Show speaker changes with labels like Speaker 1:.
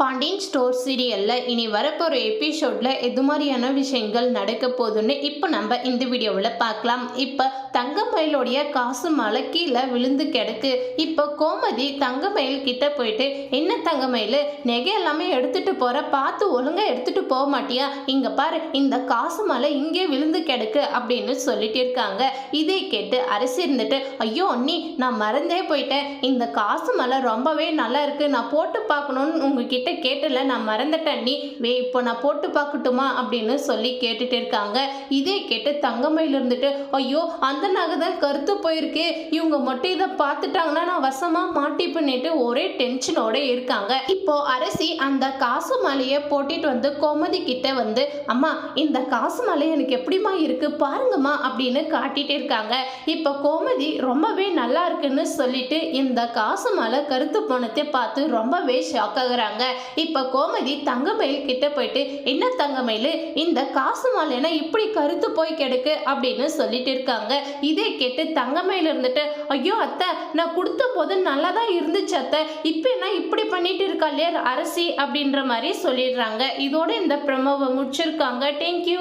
Speaker 1: Pandian store சீரியலில் இனி வரப்போகிற எபிசோடில் எது மாதிரியான விஷயங்கள் நடக்க போகுதுன்னு இப்போ நம்ம இந்த வீடியோவில் பார்க்கலாம். இப்போ தங்கமயிலுடைய காசு மலை கீழே விழுந்து கிடக்கு. இப்போ கோமதி தங்கமயில் கிட்ட போயிட்டு என்ன தங்கமயில் நெகை எல்லாமே எடுத்துகிட்டு போகிற பார்த்து ஒழுங்காக எடுத்துகிட்டு போக மாட்டியா? இங்கே பாரு இந்த காசு மலை இங்கே விழுந்து கிடக்கு அப்படின்னு சொல்லிட்டு இருக்காங்க. இதை கேட்டு அரசி இருந்துட்டு ஐயோ அண்ணி நான் மறந்தே போயிட்டேன். இந்த காசு மலை ரொம்பவே நல்லா இருக்குது நான் போட்டு பார்க்கணுன்னு உங்ககிட்ட கேட்டல நான் மறந்துட்டேன். நீ வே இப்போ நான் போட்டு பார்க்கட்டுமா? அப்படின்னு சொல்லி கேட்டுட்டு இருக்காங்க. இதே கேட்டு தங்கமயில் இருந்துட்டு ஐயோ அந்த நகை தான் கருத்து போயிருக்கு. இவங்க மட்டும் இதை பார்த்துட்டாங்கன்னா நான் வசமா மாட்டி பண்ணிட்டு ஒரே டென்ஷனோட இருக்காங்க. இப்போ அரசி அந்த காசு மாலையை போட்டிட்டு வந்து கோமதி கிட்ட வந்து அம்மா இந்த காசு மாலை எனக்கு எப்படிம்மா இருக்கு? பாருங்கம்மா. அப்படின்னு காட்டிட்டு இருக்காங்க. இப்போ கோமதி ரொம்பவே நல்லா இருக்குன்னு சொல்லிட்டு இந்த காசு மாலை கருத்து போனதை பார்த்து ரொம்பவே ஷாக் ஆகுறாங்க. இப்போ கோமதி தங்கமயில் கிட்ட போயிட்டு என்ன தங்கமயில்? இந்த காசு மாலைனா இப்படி கருத்து போய் கிடக்கு? அப்படின்னு சொல்லிட்டு இருக்காங்க. இதை கேட்டு தங்கமயில் இருந்துட்டு ஐயோ அத்தை நான் கொடுத்த போது நல்லா தான் இருந்துச்சு அத்தை. இப்போ என்ன இப்படி பண்ணிட்டு இருக்கா இல்லையா அரசி? அப்படின்ற மாதிரி சொல்லிடுறாங்க. இதோட இந்த ப்ரமோவை முடிச்சிருக்காங்க. தேங்க்யூ